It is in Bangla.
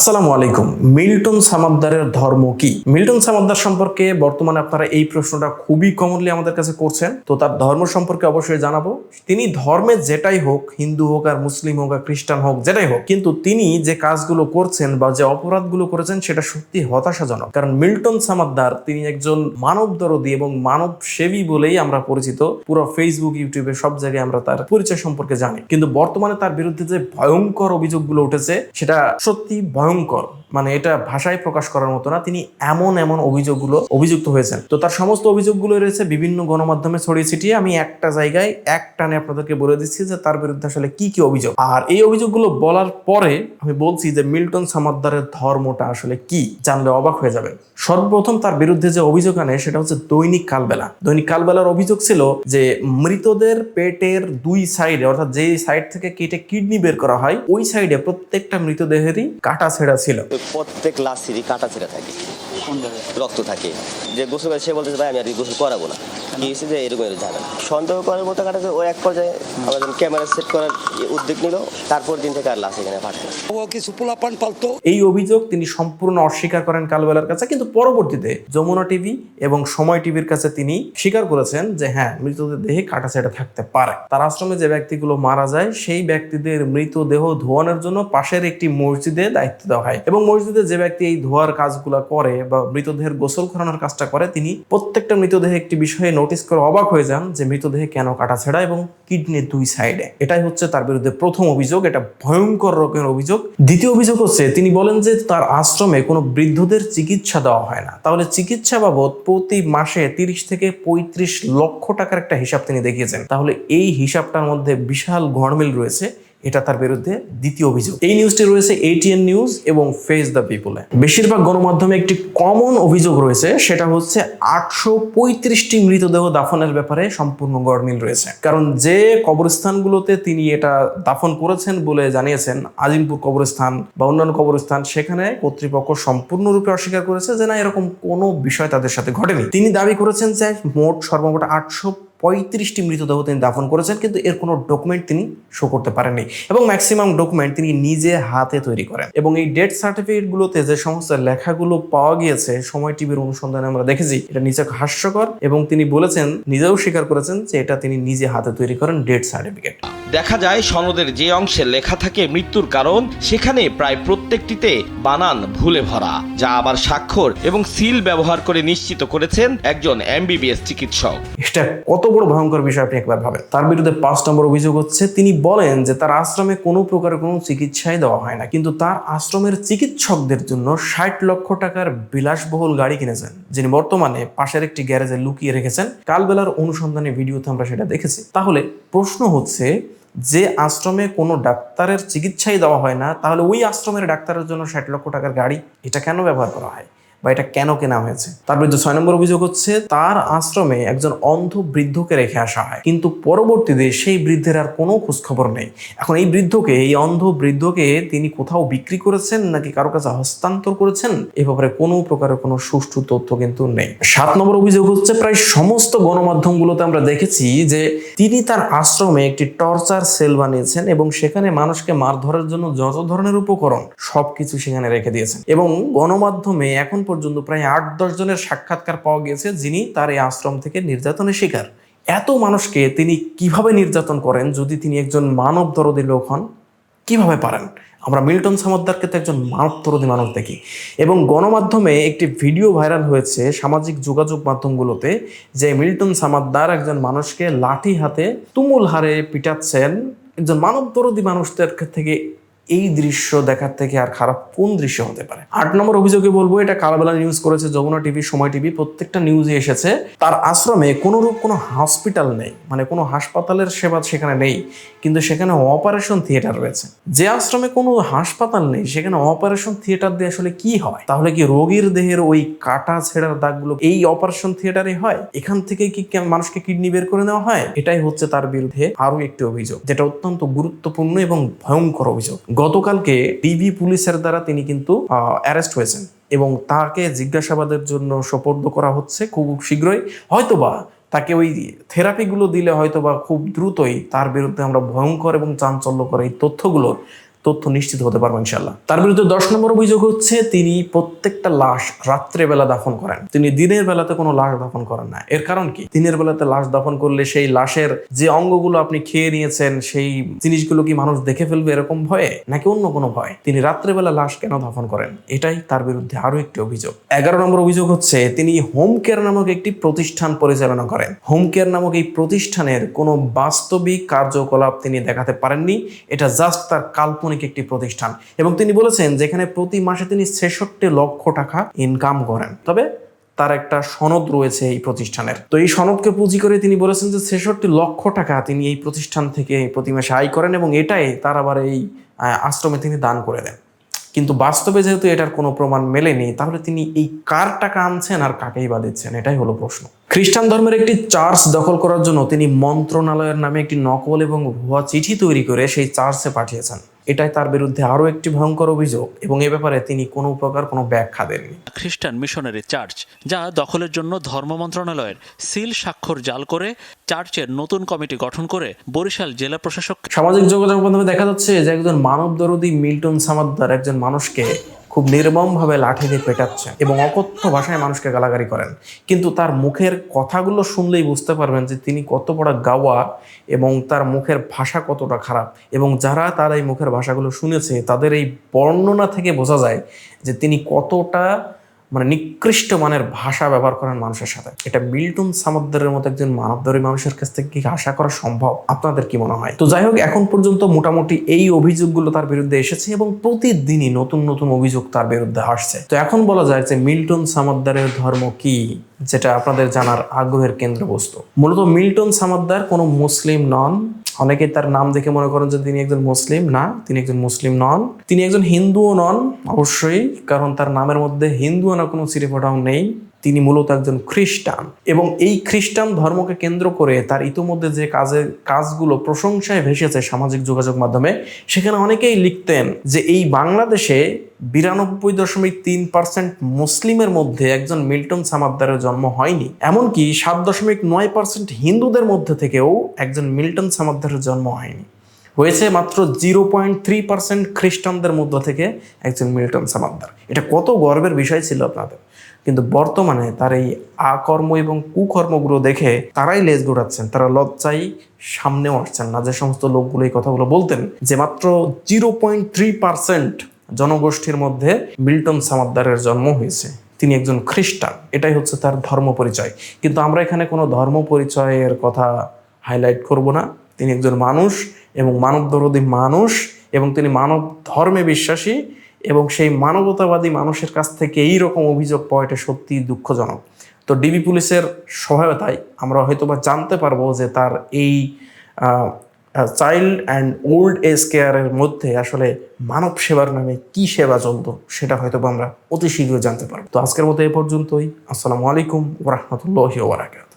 আসসালামু আলাইকুম। মিল্টন সামাদ্দারের ধর্ম কি? মিল্টন সামাদ্দার সম্পর্কে বর্তমানে আপনারা এই প্রশ্নটা খুবই কমনলি আমাদের কাছে করছেন। তো তার ধর্ম সম্পর্কে অবশ্যই জানাব। তিনি ধর্মে যেটাই হোক, হিন্দু হোক আর মুসলিম হোক আর খ্রিস্টান হোক, যেটাই হোক, কিন্তু তিনি যে কাজগুলো করছেন বা যে অপরাধগুলো করেছেন, সেটা সত্যি হতাশাজনক। কারণ মিল্টন সামাদ্দার তিনি একজন মানব দরদি এবং মানব সেবী বলেই আমরা পরিচিত। পুরো ফেসবুক ইউটিউবে সব জায়গায় আমরা তার পরিচয় সম্পর্কে জানি। কিন্তু বর্তমানে তার বিরুদ্ধে যে ভয়ঙ্কর অভিযোগগুলো উঠেছে, সেটা সত্যি ভয়ঙ্কর Roncall. মানে এটা ভাষায় প্রকাশ করার মতো না, তিনি এমন এমন অভিযোগগুলো অভিযুক্ত হয়েছেন। তো তার সমস্ত অভিযোগগুলো রয়েছে বিভিন্ন গণমাধ্যমে ছড়িয়ে ছিটিয়ে। আমি একটা জায়গায় এক টানে আপনাদেরকে বলে দিচ্ছি যে তার বিরুদ্ধে আসলে কি কি অভিযোগ। আর এই অভিযোগগুলো বলার পরে আমি বলছি যে মিল্টন সামাদ্দারের ধর্মটা আসলে কি জানলে অবাক হয়ে যাবেন। সর্বপ্রথম তার বিরুদ্ধে যে অভিযোগ আনে সেটা হচ্ছে দৈনিক কালবেলা। দৈনিক কালবেলার অভিযোগ ছিল যে মৃতদের পেটের দুই সাইডে, অর্থাৎ যে সাইড থেকে কেটে কিডনি বের করা হয়, ওই সাইডে প্রত্যেকটা মৃতদেহেরই কাটা ছেঁড়া ছিল। প্রত্যেক লাসিরই কাটা ছেড়ে থাকে। রক্ত থাকে। যে গোসল করে সে বলতেছে ভাই আমি আর গোসল করাবো না। কি হয়েছে যে এরকম এরকম ঝামেলা। সন্দেহ করার মতো কাটা ও এক পর্যায়ে আমরা যখন ক্যামেরা সেট করার উদ্যোগ নিল তারপর দিন থেকে আর লাশ এখানে পাঠালো ও কিছু পোলাপান পালতো। এই অভিযোগ তিনি সম্পূর্ণ অস্বীকার করেন কালবেলার কাছে কিন্তু পরবর্তীতে যমুনা টিভি এবং সময় টিভির কাছে তিনি স্বীকার করেছেন যে হ্যাঁ মৃতদের দেহে কাটা ছেঁড়া থাকতে পারে। তার আশ্রমে যে ব্যক্তিগুলো মারা যায় সেই ব্যক্তিদের মৃতদেহ ধোয়ানোর জন্য পাশের একটি মসজিদে দায়িত্ব দেওয়া হয়। এবং মসজিদে যে ব্যক্তি এই ধোয়ার কাজগুলো করে বা মৃতদেহের গোসল করানোর কাজটা করে, তিনি প্রত্যেকটা মৃতদেহে একটি বিষয়ে নোটিস করে অবাক হয়ে যান যে মৃতদেহে কেন কাটা ছেঁড়া এবং কিডনির দুই সাইডে এটাই হচ্ছে তার বিরুদ্ধে প্রথম অভিযোগ, এটা ভয়ঙ্কর রকমের অভিযোগ। দ্বিতীয় অভিযোগ হচ্ছে, তিনি বলেন যে তার আশ্রমে কোনো বৃদ্ধদের চিকিৎসা দেওয়া হয় না। তাহলে চিকিৎসা বাবদ প্রতি মাসে তিরিশ থেকে পঁয়ত্রিশ লক্ষ টাকার একটা হিসাব তিনি দেখিয়েছেন। তাহলে এই হিসাবটার মধ্যে বিশাল গড়মিল রয়েছে। এটা তার বিরুদ্ধে দ্বিতীয় অভিযোগ। এই নিউজটি রয়েছে এটিএন নিউজ এবং ফেস দ্য পিপলে বেশিরভাগ গণমাধ্যমে একটি কমন অভিযোগ রয়েছে, সেটা হচ্ছে আটশো পঁয়ত্রিশটি মৃতদেহ দাফনের ব্যাপারে সম্পূর্ণ গড়মিল রয়েছে। কারণ যে কবরস্থানগুলোতে তিনি এটা দাফন করেছেন বলে জানিয়েছেন, আজিমপুর কবরস্থান বা অন্যান্য কবরস্থান, সেখানে কর্তৃপক্ষ সম্পূর্ণরূপে অস্বীকার করেছে যে না, এরকম কোনো বিষয় তাদের সাথে ঘটেনি। তিনি দাবি করেছেন যে মোট সর্বমোট আটশো পঁয়ত্রিশটি মৃতদেহ তিনি দাফন করেছেন, কিন্তু এর কোনো ডকুমেন্ট তিনি শো করতে পারেননি। এবং ম্যাক্সিমাম ডকুমেন্ট তিনি নিজে হাতে তৈরি করেন। এবং এই ডেথ সার্টিফিকেটগুলোতে যে সমস্ত লেখাগুলো পাওয়া গিয়েছে, সময় টিভির অনুসন্ধানে আমরা দেখেছি, এটা নিচে হাস্যকর এবং তিনি বলেছেন, নিজেও স্বীকার করেছেন যে এটা তিনি নিজে হাতে তৈরি করেন ডেথ সার্টিফিকেট দেখা যায় সনদের যে অংশে লেখা থাকে মৃত্যুর কারণ, সেখানে প্রায় প্রত্যেকটিতে বানান ভুলে ভরা, যা আবার স্বাক্ষর এবং সিল ব্যবহার করে নিশ্চিত করেছেন একজন এমবিবিএস চিকিৎসক। এটা কত বড় ভয়ঙ্কর বিষয় আপনি একবার ভাবেন। তার বিরুদ্ধে পাঁচ নম্বর অভিযোগ হচ্ছে, তিনি বলেন যে তার আশ্রমে কোনো প্রকার কোনো চিকিৎসাই দেওয়া হয় না, কিন্তু তার আশ্রমের চিকিৎসকদের জন্য ষাট লক্ষ টাকার বিলাসবহুল গাড়ি কিনেছেন, যিনি বর্তমানে পাশের একটি গ্যারেজে লুকিয়ে রেখেছেন। কালবেলার অনুসন্ধানে ভিডিওতে আমরা সেটা দেখেছি। তাহলে প্রশ্ন হচ্ছে যে আশ্রমে কোনো ডাক্তারের চিকিৎসাই দেওয়া হয় না, তাহলে ওই আশ্রমের ডাক্তারের জন্য ষাট লক্ষ টাকার গাড়ি, এটা কেন ব্যবহার করা হয়? বা এটা কেন কেনা হয়েছে? তার বিরুদ্ধে ছয় নম্বর অভিযোগ হচ্ছে, তার আশ্রমে একজন অন্ধ বৃদ্ধকে রেখে আসা হয়। কিন্তু পরবর্তীতে সেই বৃদ্ধের আর কোনো খোঁজখবর নেই। এখন এই বৃদ্ধকে, এই অন্ধ বৃদ্ধকে তিনি কোথাও বিক্রি করেছেন নাকি কারও কাছে হস্তান্তর করেছেন, এ ব্যাপারে কোনো প্রকারের কোনো সুষ্ঠু তথ্য কিন্তু নেই। সাত নম্বর অভিযোগ হচ্ছে, প্রায় সমস্ত গণমাধ্যমগুলোতে আমরা দেখেছি যে তিনি তার আশ্রমে একটি টর্চার সেল বানিয়েছেন এবং সেখানে মানুষকে মারধরের জন্য যত ধরনের উপকরণ সবকিছু সেখানে রেখে দিয়েছেন। এবং গণমাধ্যমে এখন পর্যন্ত প্রায় আট, দশ জনের সাক্ষাৎকার পাওয়া গেছে যিনি তার এই আশ্রম থেকে নির্যাতনের শিকার। এত মানুষকে তিনি কীভাবে নির্যাতন করেন যদি তিনি একজন মানব দরদী লোক হন? কীভাবে পারেন? আমরা মিল্টন সামদ্দারকে তো একজন মানব তরদী মানুষ দেখি। এবং গণমাধ্যমে একটি ভিডিও ভাইরাল হয়েছে সামাজিক যোগাযোগ মাধ্যমগুলোতে যে মিল্টন সামাদ্দার একজন মানুষকে লাঠি হাতে তুমুল হারে পিটাচ্ছেন। একজন মানব তরদী মানুষদের থেকে এই দৃশ্য দেখার থেকে আর খারাপ কোন দৃশ্য হতে পারে? আট নম্বর অভিযোগে বলব, এটা কালবেলা নিউজ করেছে যমুনা টিভি সময় টিভি প্রত্যেকটা নিউজে এসেছে। তার আশ্রমে কোনোরূপ কোনো হসপিটাল নেই মানে কোনো হাসপাতালের সেবা সেখানে নেই, কিন্তু সেখানে অপারেশন থিয়েটার রয়েছে। যে আশ্রমে কোনো হাসপাতাল নেই, সেখানে অপারেশন থিয়েটার দিয়ে আসলে কি হয়? তাহলে কি রোগীর দেহের ওই কাটা ছেঁড়ার দাগগুলো এই অপারেশন থিয়েটারে হয়? এখান থেকে কি মানুষকে কিডনি বের করে নেওয়া হয়? এটাই হচ্ছে তার বিরুদ্ধে আরও একটি অভিযোগ, যেটা অত্যন্ত গুরুত্বপূর্ণ এবং ভয়ঙ্কর অভিযোগ। গতকালকে ডিবি পুলিশের দ্বারা তিনি কিন্তু অ্যারেস্ট হয়েছেন এবং তাকে জিজ্ঞাসাবাদের জন্য সোপর্দ করা হচ্ছে খুব শীঘ্রই। হয়তোবা তাকে ওই থেরাপিগুলো দিলে হয়তোবা খুব দ্রুতই তার বিরুদ্ধে আমরা ভয়ঙ্কর এবং চাঞ্চল্যকর এই তথ্যগুলোর তথ্য নিশ্চিত হতে পারব ইনশাল্লাহ তার বিরুদ্ধে দশ নম্বর অভিযোগ হচ্ছে, তিনি প্রত্যেকটা লাশ রাত্রে বেলা দাফন করেন। তিনি দিনের বেলাতে কোনো লাশ দাফন করেন না। এর কারণ কি? দিনের বেলাতে লাশ দাফন করলে সেই লাশের যে অঙ্গগুলো আপনি খেয়ে নিয়েছেন, সেই জিনিসগুলো কি মানুষ দেখে ফেলবে এরকম ভয়ে, নাকি অন্য কোনো ভয়? তিনি রাত্রেবেলা লাশ কেন দাফন করেন? এটাই তার বিরুদ্ধে আরও একটি অভিযোগ। এগারো নম্বর অভিযোগ হচ্ছে, তিনি হোম কেয়ার নামক একটি প্রতিষ্ঠান পরিচালনা করেন। হোম কেয়ার নামক এই প্রতিষ্ঠানের কোনো বাস্তবিক কার্যকলাপ তিনি দেখাতে পারেননি। এটা জাস্ট তার কাল্পনিক একটি প্রতিষ্ঠান। এবং তিনি বলেছেন, যেখানে প্রতি মাসে তিনি ছেষট্টি লক্ষ টাকা ইনকাম করেন। তবে তার একটা সনদ রয়েছে এই প্রতিষ্ঠানের। তো এই সনদকে পুঁজি করে তিনি বলেছেন যে ছেষট্টি লক্ষ টাকা তিনি এই প্রতিষ্ঠান থেকে প্রতি মাসে আয় করেন এবং এটাই তার আবার এই আশ্রমে তিনি দান করে দেন। কিন্তু বাস্তবে যেহেতু এটার কোনো প্রমাণ মেলেনি, তাহলে তিনি এই কার টাকা আনছেন আর কাকেই বা দিচ্ছেন, এটাই হলো প্রশ্ন। খ্রিস্টান ধর্মের একটি চার্চ দখল করার জন্য তিনি মন্ত্রণালয়ের নামে একটি নকল এবং ভুয়া চিঠি তৈরি করে সেই চার্চে পাঠিয়েছেন। এটাই তার বিরুদ্ধে আরও একটি ভয়ঙ্কর অভিযোগ এবং এ ব্যাপারে তিনি কোনো প্রকার কোনো ব্যাখ্যা দেননি। খ্রিস্টান মিশনারি চার্চ যা দখলের জন্য ধর্ম মন্ত্রণালয়ের সিল স্বাক্ষর জাল করে চার্চের নতুন কমিটি গঠন করে বরিশাল জেলা প্রশাসক সামাজিক যোগাযোগ মাধ্যমে দেখা যাচ্ছে যে একজন মানব দরদি মিল্টন সামাদ্দার একজন মানুষকে খুব নির্মমভাবে লাঠি দিয়ে পেটাচ্ছেন এবং অকথ্য ভাষায় মানুষকে গালাগালি করেন। কিন্তু তার মুখের কথাগুলো শুনলেই বুঝতে পারবেন যে তিনি কত বড় গাওয়া এবং তার মুখের ভাষা কতটা খারাপ এবং যারা তার এই মুখের ভাষাগুলো শুনেছে, তাদের এই বর্ণনা থেকে বোঝা যায় যে তিনি কতটা মানে নিকৃষ্ট মানের ভাষা ব্যবহার করেন মানুষের সাথে। এটা মিল্টন সামুদ্রের মতো একজন মানবদরী মানুষের কাছ থেকে কি আশা করা সম্ভব? আপনাদের কি মনে হয়? তো যাই হোক, এখন পর্যন্ত মোটামুটি এই অভিযোগগুলো তার বিরুদ্ধে এসেছে এবং প্রতিদিনই নতুন নতুন অভিযোগ তার বিরুদ্ধে আসছে। তো এখন বলা যায় যে মিল্টন সামুদ্রের ধর্ম কি? যেটা আপনাদের জানার আগ্রহের কেন্দ্রবস্তু। মূলত মিল্টন সামাদ্দার কোনো মুসলিম নন। অনেকে তার নাম দেখে মনে করেন যে তিনি একজন মুসলিম না, তিনি একজন মুসলিম নন। তিনি একজন হিন্দুও নন, অবশ্যই, কারণ তার নামের মধ্যে হিন্দু না কোনো চিরেফটাও নেই। তিনি মূলত একজন খ্রিস্টান। এবং এই খ্রিস্টান ধর্মকে কেন্দ্র করে তার ইতোমধ্যে যে কাজের কাজগুলো প্রশংসায় ভেসেছে সামাজিক যোগাযোগ মাধ্যমে, সেখানে অনেকেই লিখতেন যে এই বাংলাদেশে বিরানব্বই দশমিক তিন পার্সেন্ট মুসলিমের মধ্যে একজন মিল্টন সামাদ্দারের জন্ম হয়নি। এমনকি সাত দশমিক নয় পার্সেন্ট হিন্দুদের মধ্যে থেকেও একজন মিল্টন সামাদ্দারের জন্ম হয়নি। হয়েছে মাত্র জিরো পয়েন্ট থ্রি পার্সেন্ট খ্রিস্টানদের মধ্য থেকে একজন মিল্টন সামাদ্দার। এটা কত গর্বের বিষয় ছিল আপনাদের। কিন্তু বর্তমানে তার এই আকর্ম এবং কুকর্মগুলো দেখে তারাই লেজ গোড়াচ্ছেন তারা লজ্জায় সামনেও আসছেন না। যে সমস্ত লোকগুলো এই কথাগুলো বলতেন, যে মাত্র জিরো পয়েন্ট থ্রি পার্সেন্ট জনগোষ্ঠীর মধ্যে মিল্টন সামাদ্দারের জন্ম হয়েছে। তিনি একজন খ্রিস্টান, এটাই হচ্ছে তার ধর্ম পরিচয়। কিন্তু আমরা এখানে কোনো ধর্ম পরিচয়ের কথা হাইলাইট করব না। তিনি একজন মানুষ এবং মানবদরদী মানুষ এবং তিনি মানব ধর্মে বিশ্বাসী। এবং সেই মানবতাবাদী মানুষের কাছ থেকে এই রকম অভিযোগ পাওয়া এটা সত্যি দুঃখজনক। তো ডিবি পুলিশের সহায়তায় আমরা হয়তোবা জানতে পারব যে তার এই চাইল্ড অ্যান্ড ওল্ড এজ কেয়ারের মধ্যে আসলে মানব সেবার নামে কি সেবা চলতো সেটা হয়তো আমরা অতি শীঘ্রই জানতে পারব। তো আজকের মতো এ পর্যন্তই। আসসালামু আলাইকুম ওরহমতুল্লাহি ওবরাকাত